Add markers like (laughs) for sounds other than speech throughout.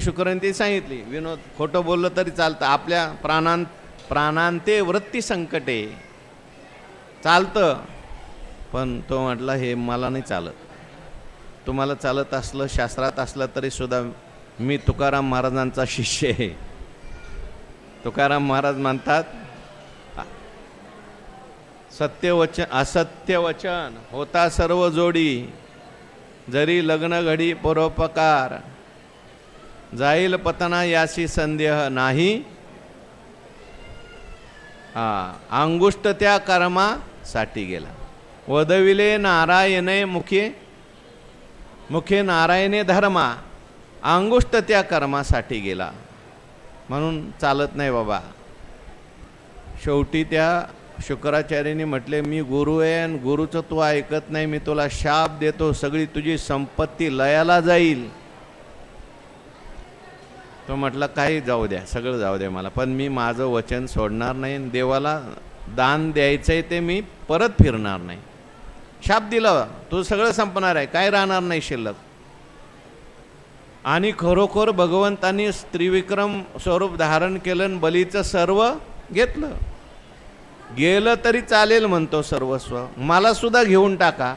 शुक्रांती सांगितली विनोद खोटं बोललं तरी चालतं. आपल्या प्राणां प्राणांते वृत्ती संकटे. चालतं. पण तो म्हटला हे मला नाही चालत. तुम्हाला चालत असलं शास्त्रात असलं तरी सुद्धा मी तुकाराम महाराजांचा शिष्य आहे. तुकाराम महाराज म्हणतात सत्यवचन असत्य वचन होता सर्व जोडी. जरी लग्न घडी परोपकार जाईल पतना याशी संदेह नाही. हा अंगुष्ट त्या कर्मासाठी गेला. वदविले नारायणे मुखे मुखे नारायणे धर्मा अंगुष्ट त्या कर्मासाठी गेला. म्हणून चालत नाही बाबा. शेवटी त्या शुक्राचार्याने म्हटले मी गुरु आहे आणि गुरुचं तू ऐकत नाही मी तुला शाप देतो सगळी तुझी संपत्ती लयाला जाईल. तो म्हटला काही जाऊ द्या सगळं जाऊ द्या मला पण मी माझं वचन सोडणार नाही देवाला दान द्यायचं आहे ते मी परत फिरणार नाही. शाप दिलं तू सगळं संपणार आहे काय राहणार नाही शिल्लक. आणि खरोखर भगवंतांनी स्त्रीविक्रम स्वरूप धारण केलं आणि बलीचं सर्व घेतलं. गेलं तरी चालेल म्हणतो सर्वस्व मला सुद्धा घेऊन टाका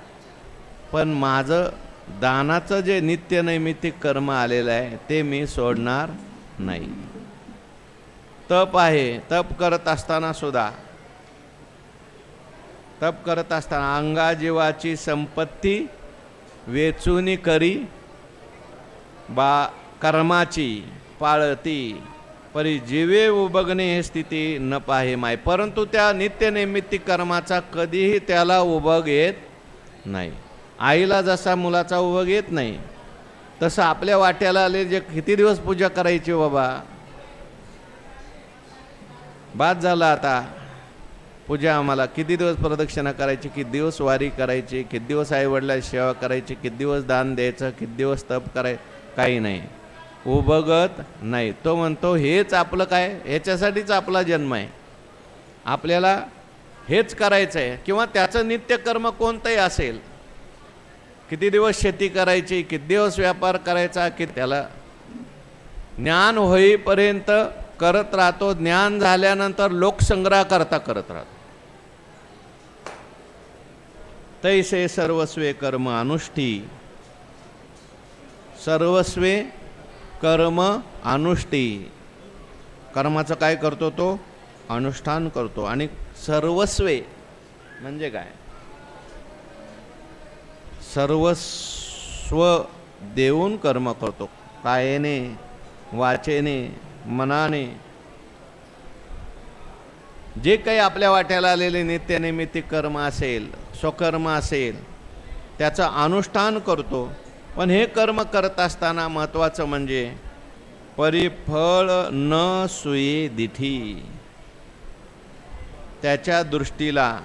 पण माझं दानाचं जे नित्यनैमित्तिक कर्म आलेलं आहे ते मी सोडणार नाही. तप आहे तप करत असताना सुद्धा तप करत असताना अंगाजीवाची संपत्ती वेचूनी करी बा कर्माची पाळती. परी जीवे उबगणे हे स्थिती न पाहे माय. परंतु त्या नित्यनैमित्तिक कर्माचा कधीही त्याला उभग येत नाही. आईला जसा मुलाचा उभग येत नाही तसं आपल्या वाट्याला आले जे किती दिवस पूजा करायची हो बाबा? बाद झाला आता. पूजा आम्हाला किती दिवस प्रदक्षिणा करायची किती दिवस वारी करायची किती दिवस आईवडिलाची सेवा करायची किती दिवस दान द्यायचं किती दिवस तप कराय काही नाही. उभगत नाही. तो म्हणतो हेच आपलं काय? ह्याच्यासाठीच आपला जन्म आहे. आपल्याला हेच करायचं आहे किंवा त्याचं नित्यकर्म कोणतंही असेल किती दिवस शेती करायची किती दिवस व्यापार करायचा की त्याला ज्ञान होईपर्यंत करत राहतो. ज्ञान झाल्यानंतर लोकसंग्रह करता करत राहतो. तैसे सर्वस्वे कर्म अनुष्ठी. सर्वस्वे कर्म अनुष्ठी. कर्माचं काय करतो तो? अनुष्ठान करतो. आणि सर्वस्वे म्हणजे काय? सर्वस्व देऊन कर्म करतो. कायेने वाचेने मनाने. जे काही आपल्या वाट्याला आलेले नित्यनिमित्तिक कर्म असेल स्वकर्म असेल त्याचं अनुष्ठान करतो. पण हे कर्म करत असताना महत्त्वाचं म्हणजे परिफळ न सुये दिठी. त्याच्या दृष्टीला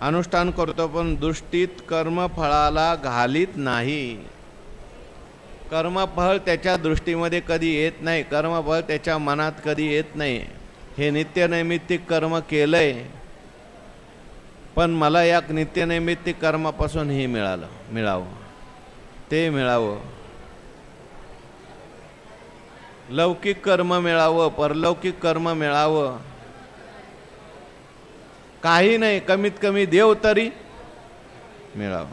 अनुष्ठान करतो पण दृष्टीत कर्मफळाला घालीत नाही. कर्मफळ त्याच्या दृष्टीमध्ये कधी येत नाही कर्मफळ त्याच्या मनात कधी येत नाही. हे नित्यनैमित्तिक कर्म केलंय पण मला या नित्यनैमित्तिक कर्मापासून हे मिळालं मिळावं. ते मिळावं. लौकिक कर्म मिळावं परलौकिक कर्म मिळावं. काही नाही कमीत कमी देव तरी मिळावा.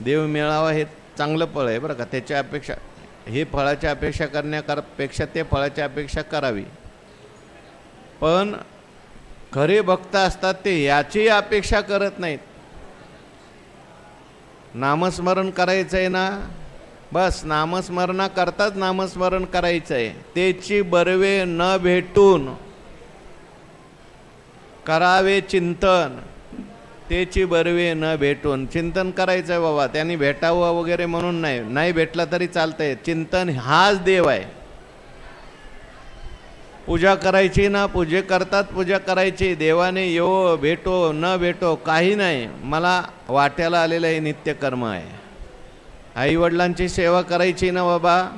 देव मिळावा हे चांगलं फळ आहे बरं का. त्याच्या अपेक्षा हे फळाची अपेक्षा करण्यापेक्षा ते फळाची अपेक्षा करावी. पण खरे भक्त असतात ते याची अपेक्षा करत नाहीत. नामस्मरण करायचं आहे ना. बस नामस्मरणा करताच नामस्मरण करायचं आहे त्याची बर्वे न भेटून करावे चिंतन. त्याची बरवे न भेटून. चिंतन करायचं आहे बाबा. त्यांनी भेटावं वगैरे म्हणून नाही. नाही भेटला तरी चालतंय. चिंतन हाच देव आहे. पूजा करायची ना पूजे करतात पूजा करायची. देवाने येवो भेटो न भेटो काही नाही. मला वाट्याला आलेलं हे नित्यकर्म आहे. आईवडिलांची सेवा करायची ना बाबा.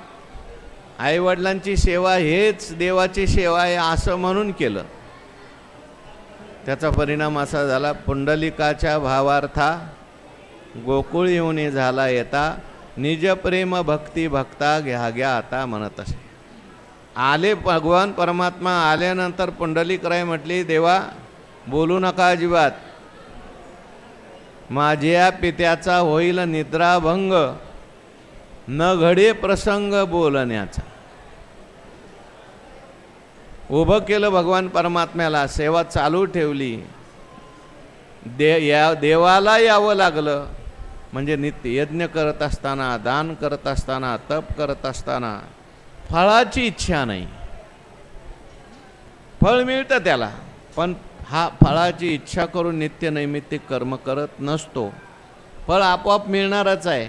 आईवडिलांची सेवा हेच देवाची सेवा आहे असं म्हणून केलं. त्याचा परिणाम असा झाला पुंडलिकाच्या भावार्था गोकुळ येऊन झाला येता निज प्रेम भक्ती भक्ता घ्या घ्या आता म्हणत असे. आले भगवान परमात्मा आल्यानंतर पुंडलिकराय म्हटली देवा बोलू नका अजिबात. माझ्या पित्याचा होईल निद्राभंग. न घडे प्रसंग बोलण्याचा. उभं केलं भगवान परमात्म्याला सेवा चालू ठेवली. दे या देवाला यावं लागलं. म्हणजे नित्य यज्ञ करत असताना दान करत असताना तप करत असताना फळाची इच्छा नाही. फळ मिळतं त्याला पण हा फळाची इच्छा करून नित्य नैमित्तिक कर्म करत नसतो. फळ आपोआप मिळणारच आहे.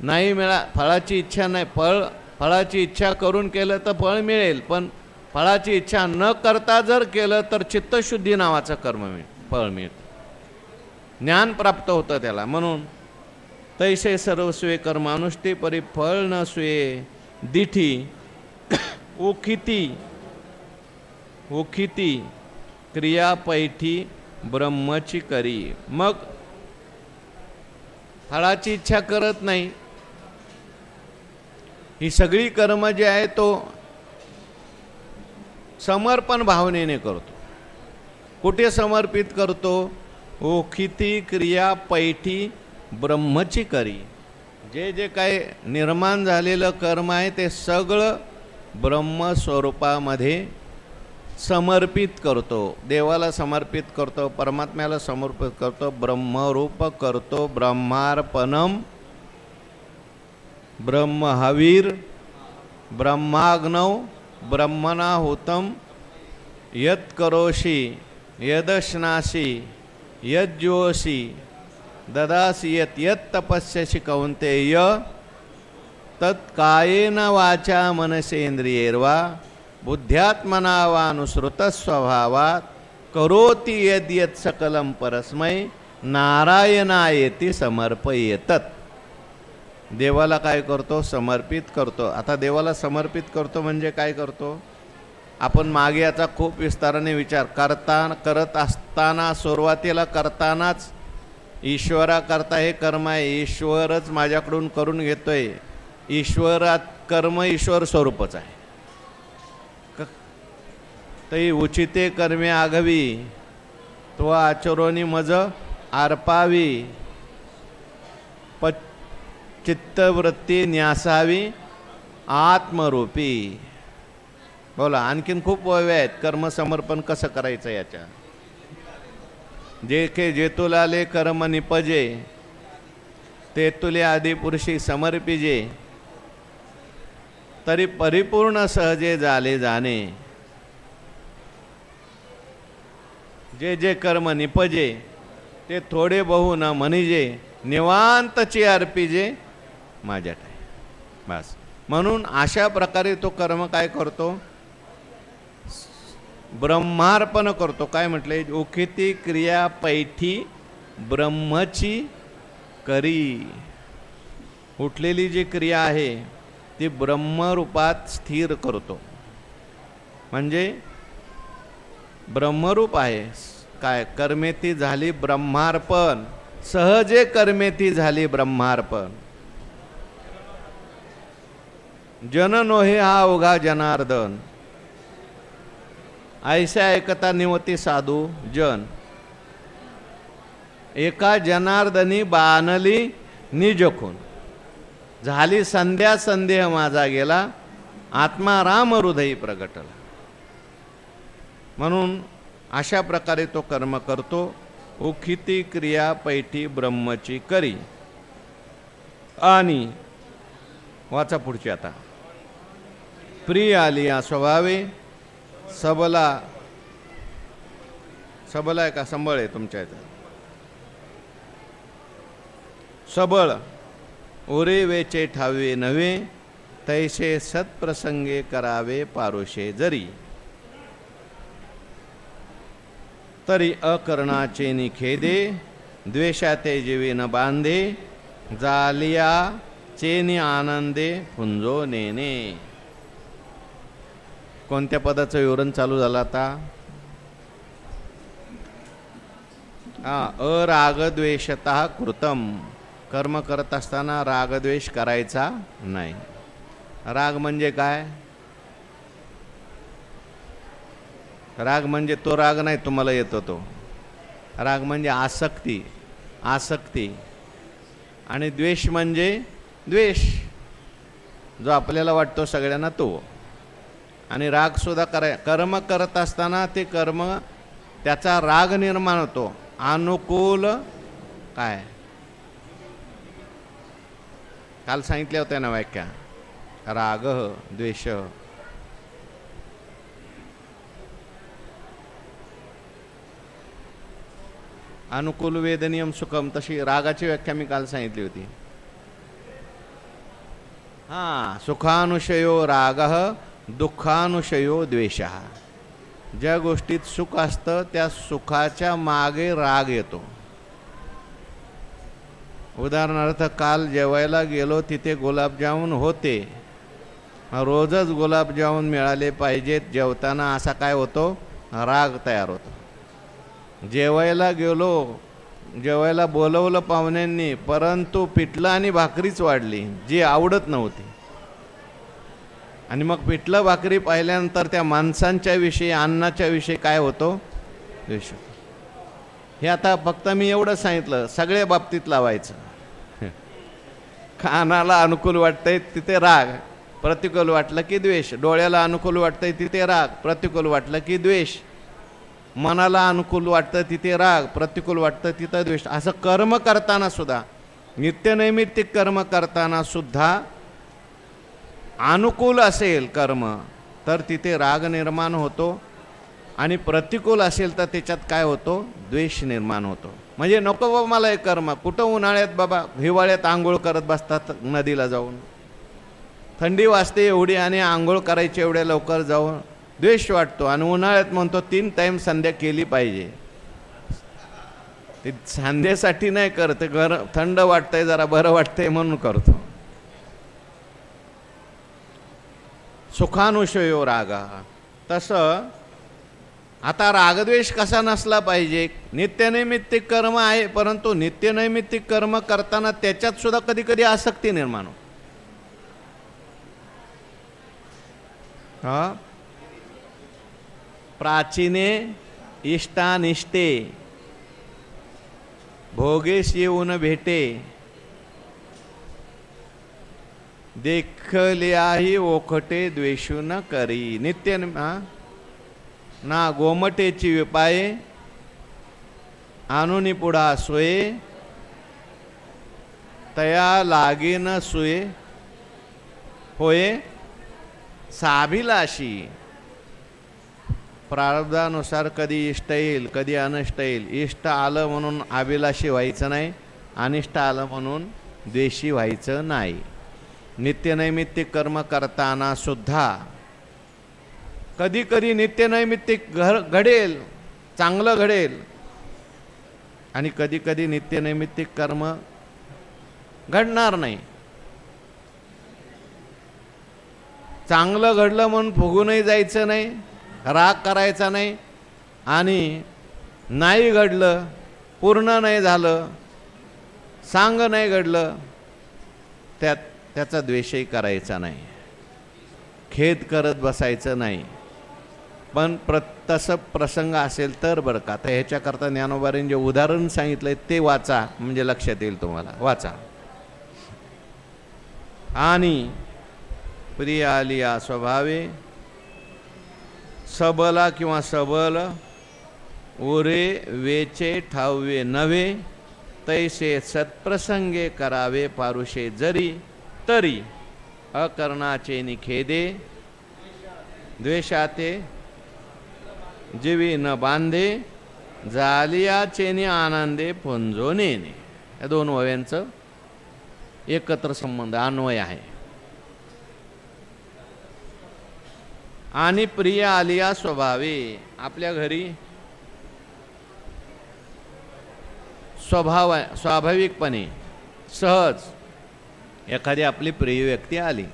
नाही मिळा फळाची इच्छा नाही. फळ फळाची इच्छा करून केलं तर फळ मिळेल पण फळाची इच्छा न करता जर केलं तर चित्तशुद्धी नावाचं कर्म मिळ फळ मिळतं. ज्ञान प्राप्त होतं त्याला. म्हणून तैसे सर्वस्वे कर्मानुष्ठी परी फळ न स्वे दिठी ओखिती ओखिती क्रिया पैठी ब्रह्मची करी. मग फळाची इच्छा करत नाही. ही सगळी कर्म जी आहे तो समर्पण भावनेने करतो. कुठे समर्पित करतो? ओखिती क्रिया पैठी ब्रह्मची करी. जे जे काही निर्माण झालेलं कर्म आहे ते सगळं ब्रह्मस्वरूपामध्ये समर्पित करतो. देवाला समर्पित करतो परमात्म्याला समर्पित करतो ब्रह्मरूप करतो ब्रह्मार्पणम ब्रह्महवीर ब्रह्माग्नव ब्रह्मणाहुतं यत् करोषि यदश्नासि यज्जोषि ददासि यत् यत् तपस्यसि कौन्तेय तत्कायेन वाचा मनसेंद्रियैर्वा बुद्ध्यात्मना वानुसृतस्वभावात् करोति यद्यत् सकलं परस्मै नारायणायेति समर्पयेतत्। देवाला काय करतो? समर्पित करतो. आता देवाला समर्पित करतो म्हणजे काय करतो? आपण मागे याचा खूप विस्ताराने विचार. करता करत असताना सुरुवातीला करतानाच ईश्वराकरता हे कर्म आहे. ईश्वरच माझ्याकडून करून घेतोय. ईश्वरात कर्म ईश्वर स्वरूपच आहे. क- तै उचिते कर्मे आघवी तो आचरोनी मज आरपावी. चित्तवृत्ती न्यासावी आत्मरूपी. बोला आणखीन खूप वय आहेत. कर्मसमर्पण कसं करायचं याच्या? जे के जेतुलाले कर्म निपजे ते तुले आदिपुरुषी समर्पिजे. तरी परिपूर्ण सहजे झाले जाणे. जे जे कर्म निपजे ते थोडे बहु न म्हणिजे निवांतची अर्पिजे माझ्यात आहे. बस. म्हणून अशा प्रकारे तो कर्म काय करतो? ब्रह्मार्पण करतो. काय म्हटले ओखिती क्रिया पैठी ब्रह्मची करी. उठलेली जी क्रिया आहे ती ब्रह्मरूपात स्थिर करतो. म्हणजे ब्रह्मरूप आहे. काय? कर्मेती झाली ब्रह्मार्पण. सहजे कर्मेती झाली ब्रह्मार्पण. जन नोहे हा अवघा जनार्दन. ऐसा ऐकता निवती साधू जन. एका जनार्दनी बाणली निजखून. झाली संध्या संदेह माझा गेला आत्मा राम हृदयी प्रगटला. म्हणून अशा प्रकारे तो कर्म करतो उखिती क्रिया पैठी ब्रह्मची करी. आणि वाचा पुढची आता. प्रिय आली या स्वभावे सबला सबल आहे का? संबळ आहे तुमच्या इथं. सबळ ओरे वेचे ठावे नव्हे तैसे सत्प्रसंगे करावे पारोशे जरी. तरी अकर्णाचे निखेदे द्वेषाते जीवे न बांधे जालिया चेनी आनंदे फुंजो नेने कोणत्या पदाचं विवरण चालू झालं आता? हां अरागद्वेषत कृतम. कर्म करत असताना रागद्वेष करायचा नाही. राग म्हणजे काय? राग म्हणजे तो राग नाही तुम्हाला येतो तो. राग म्हणजे आसक्ती आसक्ती. आणि द्वेष म्हणजे द्वेष. जो आपल्याला वाटतो सगळ्यांना तो. आणि रागसुद्धा कराय कर्म करत असताना ते कर्म त्याचा राग निर्माण होतो. अनुकूल काय? काल सांगितल्या होत्या ना व्याख्या. राग द्वेष. अनुकूल वेदनियम सुखम तशी रागाची व्याख्या मी काल सांगितली होती. हा सुखानुषयो राग दुःखानुशयो द्वेष. ज्या गोष्टीत सुख असतं त्या सुखाच्या मागे राग येतो. उदाहरणार्थ काल जेवायला गेलो तिथे गुलाबजामुन होते. रोजच गुलाबजामुन मिळाले पाहिजेत जेवताना असा काय होतो? राग तयार होतो. जेवायला गेलो जेवायला बोलवलं पाहुण्यांनी परंतु पिठलं आणि भाकरीच वाढली जी आवडत नव्हती. आणि मग पिठलं भाकरी पाहिल्यानंतर त्या माणसांच्या विषयी अन्नाच्या विषयी काय होतो? द्वेष हे आता फक्त मी एवढं सांगितलं सगळ्या बाबतीत लावायचं. खानाला अनुकूल वाटतंय तिथे राग. प्रतिकूल वाटलं की द्वेष. डोळ्याला अनुकूल वाटतंय तिथे राग. प्रतिकूल वाटलं की द्वेष. मनाला अनुकूल वाटतं तिथे राग. प्रतिकूल वाटतं तिथं द्वेष. असं कर्म करताना सुद्धा नित्यनैमित्तिक कर्म करताना सुद्धा अनुकूल असेल कर्म तर तिथे राग निर्माण होतो आणि प्रतिकूल असेल तर त्याच्यात काय होतो? द्वेष निर्माण होतो. म्हणजे नको बाबा मला हे कर्म. कुठं उन्हाळ्यात बाबा हिवाळ्यात आंघोळ करत बसतात नदीला जाऊन. थंडी वाजते एवढी आणि आंघोळ करायची एवढ्या लवकर जाऊन द्वेष वाटतो आणि उन्हाळ्यात म्हणतो तीन टाईम संध्या केली पाहिजे. ते संध्यासाठी नाही करत. घर थंड वाटतंय जरा बरं वाटतंय म्हणून करतो. सुखानुषयो रागा तसं आता रागद्वेष कसा नसला पाहिजे? नित्यनैमित्तिक कर्म आहे परंतु नित्यनैमित्तिक कर्म करताना त्याच्यात सुद्धा कधी कधी आसक्ती निर्माण हो? प्राचीने इष्टानिष्टे भोगेश येऊन भेटे देखल्याही ओखटे द्वेषू न करी. नित्य ना ना गोमटेची विपाये आणून पुढा सोये तया लागीन सुये होये साभिलाशी प्रारब्धानुसार कधी इष्ट येईल कधी अनिष्ट येईल. इष्ट आलं म्हणून अभिलाषी व्हायचं नाही अनिष्ट आलं म्हणून द्वेषी व्हायचं नाही. नित्यनैमित्तिक कर्म करताना सुद्धा कधी कधी नित्यनैमित्तिक घर घडेल चांगलं घडेल. आणि कधी कधी नित्यनैमित्तिक कर्म घडणार नाही. चांगलं घडलं म्हणून फुगूनही जायचं नाही राग करायचा नाही. आणि नाही घडलं पूर्ण नाही झालं सांग नाही घडलं त्यात त्याचा द्वेषही करायचा नाही. खेद करत बसायचं नाही. पण प्र तसं प्रसंग असेल तर बरं का. आता ह्याच्याकरता ज्ञानोबारीने जे उदाहरण सांगितलं आहे ते वाचा म्हणजे लक्षात येईल तुम्हाला. वाचा. आणि प्रिय आलिया स्वभावे सबला किंवा सबल उरे वेचे ठाववे नव्हे तैसे सत्प्रसंगे करावे पारुषे जरी तरी अकर्णाचे निखेदे द्वेषाते जीवी न बांधे जालियाचे आनंदे पुंजोनेने या दोन ओव्यांचं एकत्र संबंध अन्वय आहे. आणि प्रिय आलिया स्वभावे आपल्या घरी स्वभाव स्वाभाविकपणे सहज एखादी आपली प्रिय व्यक्ती आली.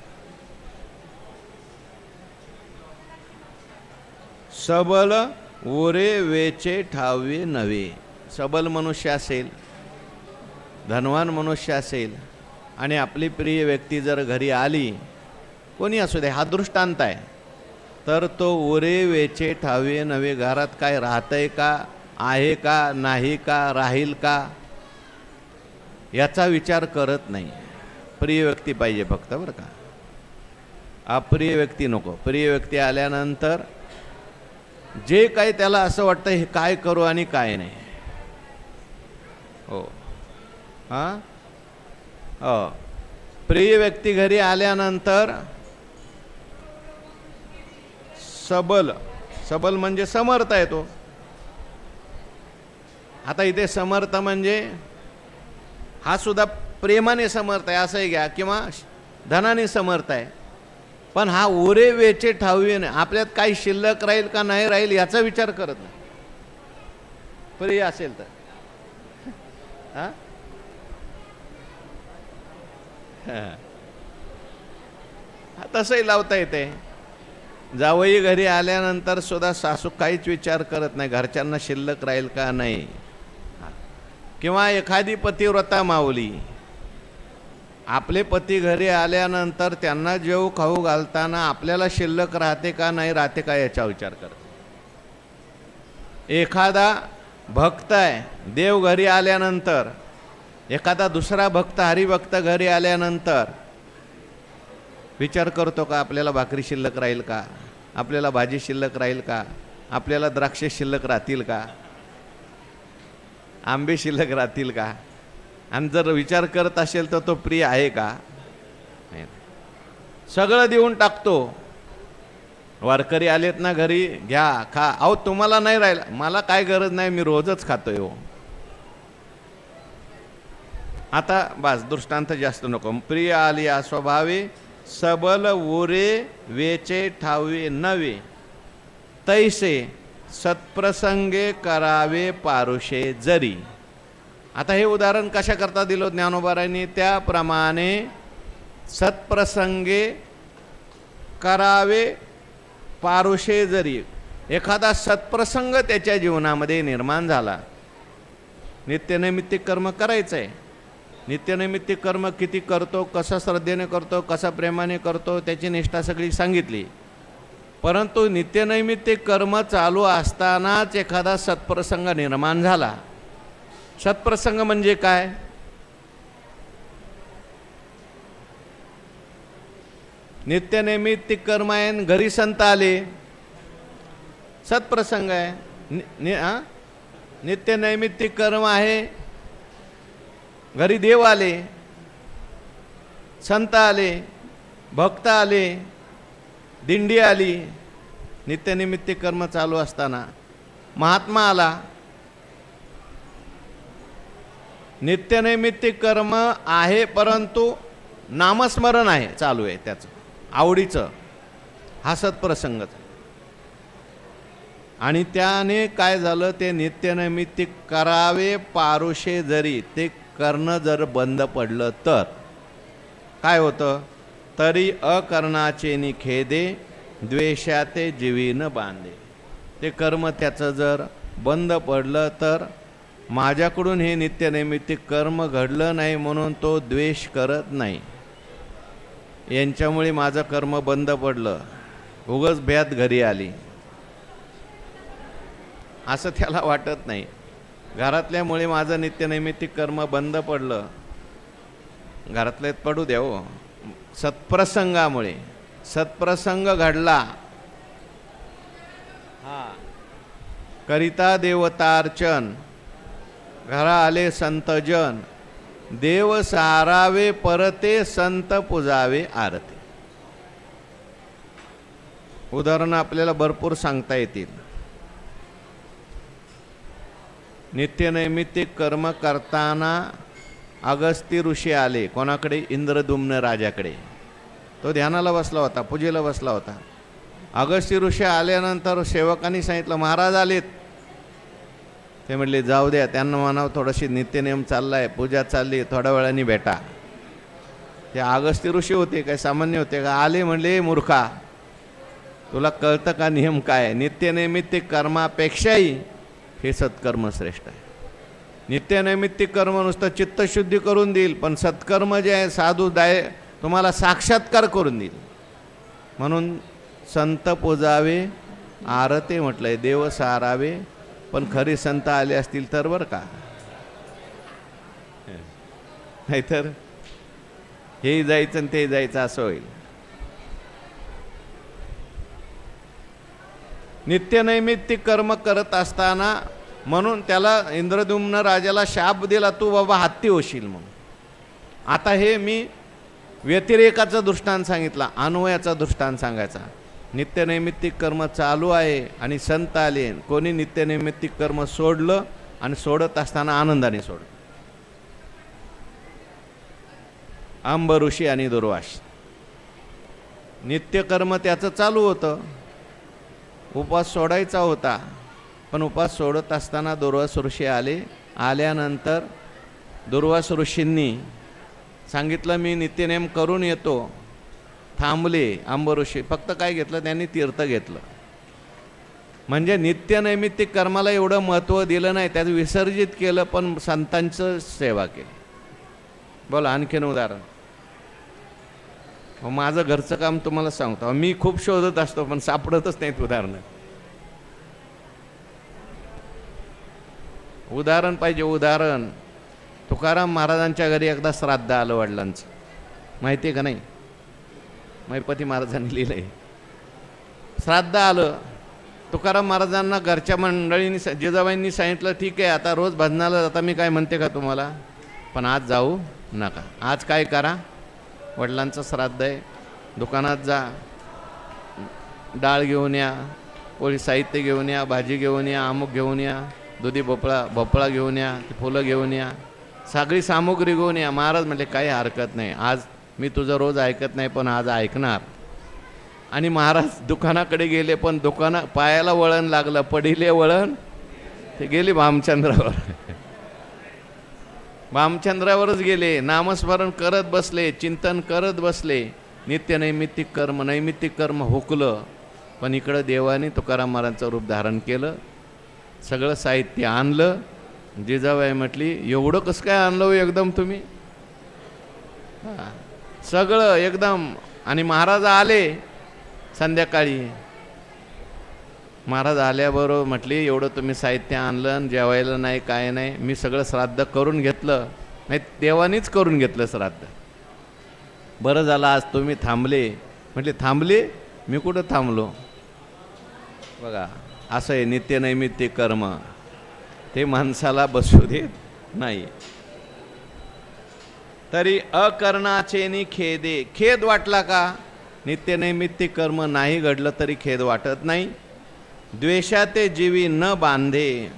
सबल ओरे वेचे ठावे नव्हे. सबल मनुष्य असेल धनवान मनुष्य असेल आणि आपली प्रिय व्यक्ती जर घरी आली कोणी असू दे हा दृष्टांत आहे. तर तो उरे वेचे ठावे नवे घरात काय राहतंय का आहे का नाही का राहील का याचा विचार करत नाही. प्रिय व्यक्ती पाहिजे फक्त बरं का. अप्रिय व्यक्ती नको. प्रिय व्यक्ती आल्यानंतर जे काही त्याला असं वाटतं हे काय करू आणि काय नाही. हो. हां? हो. प्रिय व्यक्ती घरी आल्यानंतर सबल सबल म्हणजे समर्थ आहे तो. आता इथे समर्थ म्हणजे हा सुद्धा प्रेमाने समर्थ आहे असंही घ्या. किंवा धनाने समर्थ आहे. पण हा ओरे वेचे ठाऊये नाही. आपल्यात काही शिल्लक राहील का नाही राहील याचा विचार करत नाही. प्रिय असेल तर. हां? तसंही लावता येते. जावई घरी आल्यानंतर सुद्धा सासू काहीच विचार करत नाही. घरच्यांना शिल्लक राहील का नाही? किंवा एखादी पतिव्रता मावली आपले पती घरी आल्यानंतर त्यांना जेव खाऊ घालताना आपल्याला शिल्लक राहते का नाही राहते का याचा विचार करते. एखादा भक्त आहे देव घरी आल्यानंतर एखादा दुसरा भक्त हरिभक्त घरी आल्यानंतर विचार करतो का आपल्याला भाकरी शिल्लक राहील का? आपल्याला भाजी शिल्लक राहील का? आपल्याला द्राक्षे शिल्लक राहतील का? आंबे शिल्लक राहतील का? आणि जर विचार करत असेल तर तो प्रिय आहे का? नाही. सगळं देऊन टाकतो. वारकरी आलेत ना घरी घ्या खा. अहो तुम्हाला नाही राहिला. मला काय गरज नाही मी रोजच खातोय हो. आता बास दृष्टांत जास्त नको. प्रिय आलिया स्वभावे सबल ओरे वेचे ठावे नवे. तैसे सत्प्रसंगे करावे पारुषे जरी. आता हे उदाहरण कशा करता दिलं ज्ञानोबारांनी त्याप्रमाणे सत्प्रसंगे करावे पारुषे जरी. एखादा सत्प्रसंग त्याच्या जीवनामध्ये निर्माण झाला. नित्यनैमित्तिक कर्म करायचं आहे नित्यनैमित्तिक कर्म किती करतो कसं श्रद्धेने करतो कसा प्रेमाने करतो त्याची निष्ठा सगळी सांगितली. परंतु नित्यनैमित्तिक कर्म चालू असतानाच एखादा सत्प्रसंग निर्माण झाला. सत्प्रसंग म्हणजे काय? नित्यनैमित्तिक कर्म आहे आणि घरी संत आले. सत्प्रसंग आहे. नि- नि नित्यनैमित्तिक कर्म आहे. घरी देव आले. संत आले. भक्त आले. दिंडी आली. नित्यनिमित्तिक कर्म चालू असताना. महात्मा आला. नित्यनैमित्तिक कर्म आहे परंतु नामस्मरण आहे चालू आहे त्याचं. आवडीचं. हा सत्प्रसंगच आणि त्याने काय झालं ते नित्यनैमित्तिक करावे पारुषे जरी ते करणं जर बंद पडलं तर. काय होतं? तरी अकर्णाचे निखेदे द्वेषाते ते जीवीनं बांधे. ते कर्म त्याचं जर बंद पडलं तर माझ्याकडून हे नित्यनैमित्तिक कर्म घडलं नाही म्हणून तो द्वेष करत नाही. यांच्यामुळे माझं कर्म बंद पडलं. उगच ब्यात घरी आली. असं त्याला वाटत नाही. घरातल्यामुळे माझं नित्यनैमित्तिक कर्म बंद पडलं. घरातले पडू द्या हो. सत्प्रसंगामुळे. सत्प्रसंग घडला. हा. करिता देवतार्चन. घरा आले संतजन देव सारावे परते संत पुजावे आरते. उदाहरणं आपल्याला भरपूर सांगता येतील. नित्यनैमित्तिक कर्म करताना अगस्ती ऋषी आले. कोणाकडे? इंद्रदुम्न राजाकडे. तो ध्यानाला बसला होता पूजेला बसला होता. अगस्ती ऋषी आल्यानंतर सेवकांनी सांगितलं महाराज आलेत. ते म्हटले जाऊ द्या त्यांना म्हणावं थोडीशी नित्यनियम चालला आहे पूजा चालली थोड्या वेळाने भेटा. ते आगस्ती ऋषी होते काय सामान्य होते का आले म्हणले मूर्खा तुला कळतं का नियम काय? नित्यनैमित्तिक कर्मापेक्षाही हे सत्कर्म श्रेष्ठ आहे. नित्यनैमित्तिक कर्म नुसतं चित्तशुद्धी करून देईल पण सत्कर्म जे आहे साधू दाय तुम्हाला साक्षात्कार करून देईल. म्हणून संत पूजावे आरते म्हटलंय देव सारावे पण खरी संत आले असतील तर बरं का? नाहीतर हे जायचं आणि ते जायचं असं होईल. नित्यनैमित्तिक कर्म करत असताना म्हणून त्याला इंद्रदुम्न राजाला शाप दिला तू बाबा हत्ती होशील म्हणून. आता हे मी व्यतिरेकाचा दृष्टांत सांगितला अन्वयाचा दृष्टांत सांगायचा. नित्यनैमित्तिक कर्म चालू आहे आणि संत आले. कोणी नित्यनैमित्तिक कर्म सोडलं आणि सोडत असताना आनंदाने सोडलं. आंब ऋषी आणि दुर्वास. नित्यकर्म त्याचं चालू होतं. उपास सोडायचा होता. पण उपास सोडत असताना दुर्वास ऋषी आले. आल्यानंतर दुर्वास ऋषींनी सांगितलं मी नित्यनेम करून येतो. थांबले आंब ऋषी फक्त काय घेतलं? त्यांनी तीर्थ घेतलं. म्हणजे नित्यनैमित्तिक कर्माला एवढं महत्त्व दिलं नाही त्यात विसर्जित केलं पण संतांचं सेवा केली. बोला आणखीन उदाहरण. माझं घरचं काम तुम्हाला सांगतो. मी खूप शोधत असतो पण सापडतच नाहीत उदाहरणं. उदाहरण पाहिजे उदाहरण. तुकाराम महाराजांच्या घरी एकदा श्राद्ध आलं वडिलांचं. माहिती आहे का नाही? महिपती महाराजांनी लिहिलं आहे श्राद्ध आलं. तुकाराम महाराजांना घरच्या मंडळींनी स- जिजाबाईंनी सांगितलं ठीक आहे आता रोज भजनाला जाता मी काय म्हणते का तुम्हाला? पण आज जाऊ नका. आज काय करा? वडिलांचं श्राद्ध आहे. दुकानात जा. डाळ घेऊन या. कोळी साहित्य घेऊन या. भाजी घेऊन या. अमुक घेऊन या. दुधी भोपळा भोपळा घेऊन या. ती फुलं घेऊन या. सगळी सामुग्री घेऊन या. महाराज म्हटले काही हरकत नाही. आज मी तुझं रोज ऐकत नाही पण आज ऐकणार. आणि महाराज दुकानाकडे गेले पण दुकाना पायाला वळण लागलं पडिले वळण ते गेले भामचंद्रावर. (laughs) भामचंद्रावरच गेले नामस्मरण करत बसले चिंतन करत बसले. नित्य नैमित्तिक कर्म नैमित्तिक कर्म हुकलं. पण इकडं देवाने तुकाराम महाराजांचं रूप धारण केलं. सगळं साहित्य आणलं. जिजाबाई म्हटली एवढं कसं काय आणलं हो एकदम तुम्ही? हा. सगळं एकदम. आणि महाराज आले संध्याकाळी. महाराज आल्याबरोबर म्हटली एवढं तुम्ही साहित्य आणलं आणि जेवायला नाही काय नाही. मी सगळं श्राद्ध करून घेतलं. नाही देवानीच करून घेतलं श्राद्ध. बरं झालं आज तुम्ही थांबले. म्हटले थांबले? मी कुठं थांबलो? बघा असं आहे नित्यनैमित्तिक कर्म. ते माणसाला बसू देत नाही. तरी अकर्णाचे नि खेदे. खेद वाटला का? नित्यनैमित्तिक कर्म नाही घडलं तरी खेद वाटत नाही. द्वेषाते जीवी न बांधे.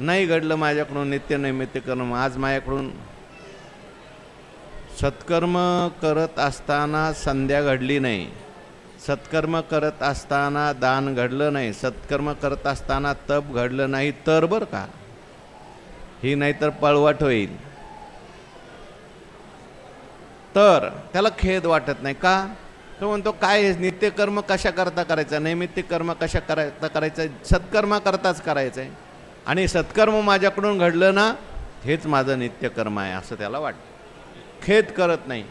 नाही घडलं माझ्याकडून नित्यनैमित्तिक कर्म. आज माझ्याकडून सत्कर्म करत असताना संध्या घडली नाही. सत्कर्म करत असताना दान घडलं नाही. सत्कर्म करत असताना तप घडलं नाही तर बरं का? ही नाहीतर पळवट होईल. तर त्याला खेद वाटत नाही. का? तो म्हणतो काय नित्यकर्म कशा करता करायचं? नैमित्तिक कर्म कशा करायचा करायचं? सत्कर्मा करताच करायचं आहे आणि सत्कर्म माझ्याकडून घडलं ना हेच माझं नित्यकर्म आहे असं त्याला वाटतं. खेद करत नाही.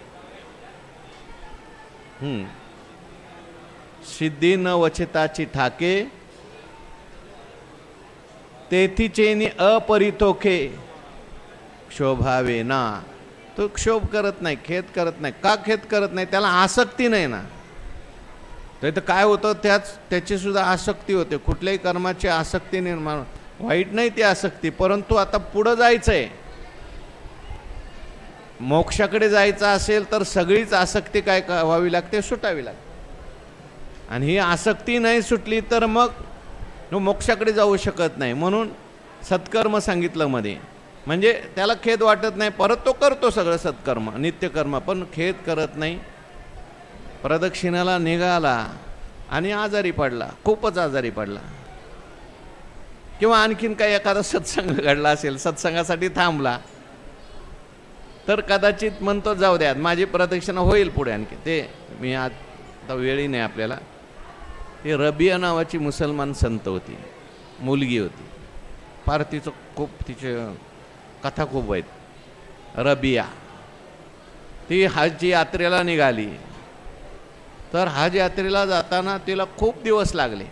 सिद्धी न वचिताची ठाके तेथीचेनी अपरितोखे शोभावे ना. तो क्षोभ करत नाही खेद करत नाही. का खेद करत नाही? त्याला आसक्ती नाही ना. तर इथं काय होतं? त्याच त्याची सुद्धा आसक्ती होते. कुठल्याही कर्माची आसक्ती निर्माण वाईट नाही ती आसक्ती परंतु आता पुढं जायचं आहे मोक्षाकडे जायचं असेल तर सगळीच आसक्ती काय व्हावी लागते? सुटावी लागते. आणि ही आसक्ती नाही सुटली तर मग तो मोक्षाकडे जाऊ शकत नाही. म्हणून सत्कर्म सांगितलं मध्ये म्हणजे त्याला खेद वाटत नाही. परत तो करतो सगळं सत्कर्म नित्यकर्म पण खेद करत नाही. प्रदक्षिणाला निघाला आणि आजारी पडला. खूपच आजारी पडला. किंवा आणखीन काही एखादा सत्संग घडला असेल सत्संगासाठी थांबला तर कदाचित म्हणतो जाऊ द्या माझी प्रदक्षिणा होईल पुढे आणखी. ते मी आता वेळी नाही आपल्याला. ती रबिया नावाची मुसलमान संत होती मुलगी होती. फार तिचं खूप तिचे कथा खूप आहेत. रबिया. ती हज यात्रेला निघाली. तर हज यात्रेला जाताना तिला खूप दिवस लागले.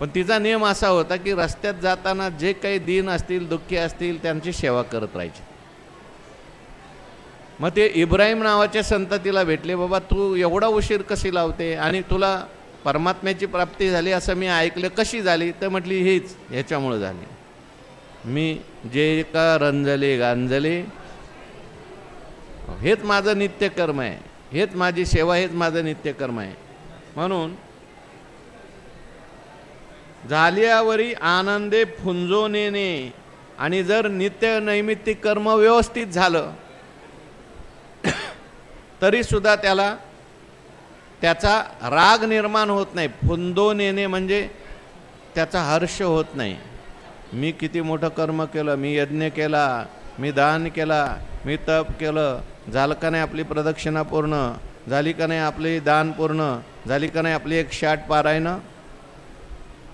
पण तिचा नियम असा होता की रस्त्यात जाताना जे काही दिन असतील दुःखी असतील त्यांची सेवा करत राहायची. मग ते इब्राहिम नावाचे संत तिला भेटले बाबा तू एवढा उशीर कशी लावते? आणि तुला परमात्म्याची प्राप्ती झाली असं मी ऐकलं कशी झाली? तर म्हटली हीच ह्याच्यामुळं झाली. मी जे का रंजले गांजले हेच माझं नित्यकर्म आहे. हेच माझी सेवा हेच माझं नित्यकर्म आहे. म्हणून झाल्यावरी आनंदे फुंजोनेने आणि जर नित्य नैमित्तिक कर्म व्यवस्थित झालं तरीसुद्धा त्याला त्याचा राग निर्माण होत नाही. फुंदोनेने म्हणजे त्याचा हर्ष होत नाही. मी किती मोठं कर्म केलं मी यज्ञ केला मी दान केला मी तप केलं झालं का नाही आपली प्रदक्षिणा पूर्ण? झाली का नाही आपली दान पूर्ण? झाली का नाही आपली एक शाट पारायणं?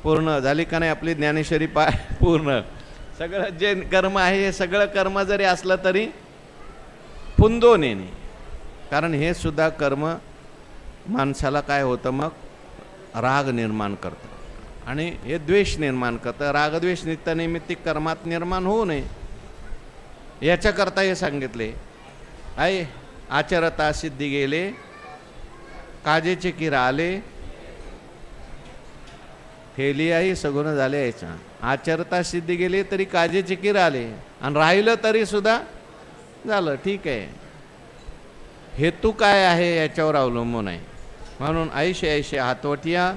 पूर्ण? झाली का नाही आपली ज्ञानेश्वरी पाय (laughs) पूर्ण? सगळं जे कर्म आहे हे सगळं कर्म जरी असलं तरी पुंदो येणे कारण हे सुद्धा कर्म माणसाला काय होतं मग? राग निर्माण करतं. आणि हे द्वेष निर्माण करतं. रागद्वेष नित्यनिमित्तिक कर्मात निर्माण होऊ नये. याच्याकरता हे सांगितले. आहे आचरता सिद्धी गेले. काजेचे किरा आले. फेलियाही सगुण झाले याच्या. आचरता सिद्धी गेली तरी काजेचे किर आले. आणि राहिलं तरी सुद्धा झालं. ठीक आहे. हेतू काय आहे याच्यावर अवलंबून आहे. म्हणून ऐशे ऐशे हातवटिया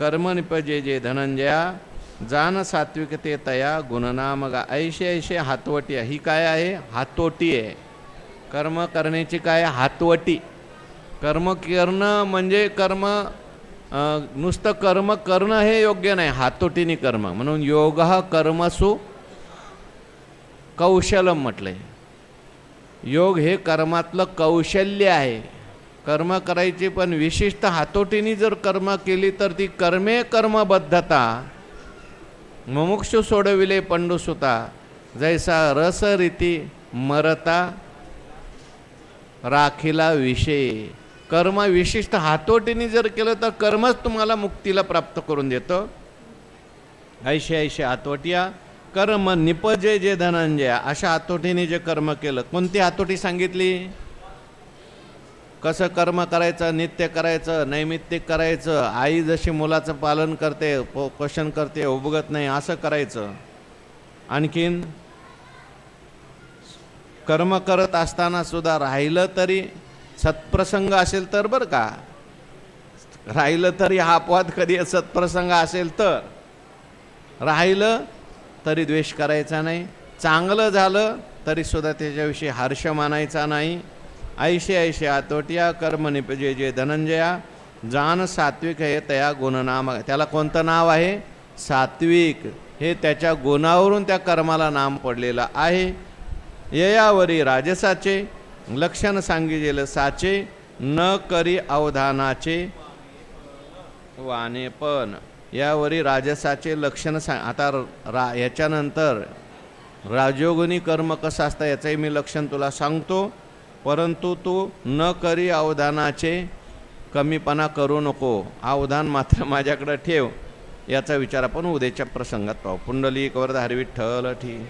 कर्म निपजे जे धनंजया जान सात्विकते तया गुणनाम गा ऐशे ऐशे हातवटिया ही काय आहे? हातोटी आहे. कर्म करण्याची काय? हातवटी. कर्म करणं म्हणजे कर्म नुसतं कर्म करणं हे योग्य नाही. हातोटीने कर्म. म्हणून योग कर्मसु कौशलम म्हटलंय. योग हे कर्मातलं कौशल्य आहे. कर्म करायची पण विशिष्ट हातोटीने जर कर्म केली तर ती कर्मे कर्मबद्धता. मुमुक्षु सोडविले पंडुसुता जैसा रसरीती मरता राखीला विषय कर्म विशिष्ट हातोटीने जर केलं तर कर्मच तुम्हाला मुक्तीला प्राप्त करून देतं. ऐशे ऐशे हातोटिया कर्म निपजे जे धनंजय अशा हातोटीने जे कर्म केलं. कोणती हातोटी सांगितली? कसं कर्म करायचं नित्य करायचं नैमित्तिक करायचं आई जशी मुलाचं पालन करते पो पोषण करते उभगत नाही असं करायचं. आणखीन कर्म करत असताना सुद्धा राहिलं तरी सत्प्रसंग असेल तर बरं का. राहिलं तरी हा अपवाद कधी सत्प्रसंग असेल तर. राहिलं तरी द्वेष करायचा नाही. चांगलं झालं तरीसुद्धा त्याच्याविषयी हर्ष मानायचा नाही. ऐशे ऐशे आतोटिया कर्म निपजे जे धनंजया जान सात्विक हे तया गुणनाम त्याला कोणतं नाव आहे? सात्विक. हे त्याच्या गुणावरून त्या कर्माला नाम पडलेलं आहे. ययावरी राजसाचे लक्षण सांगितलेलं साचे न करी अवधानाचे. वाने पण. यावरी राजसाचे लक्षण सांग आता रा याच्यानंतर राजोगुणी कर्म कसं असतं याचंही मी लक्षण तुला सांगतो. परंतु तू न करी अवधानाचे कमीपणा करू नको. अवधान मात्र माझ्याकडं ठेव. याचा विचार आपण उद्याच्या प्रसंगात पाहू. पुंडलिक वरद ठल ठी.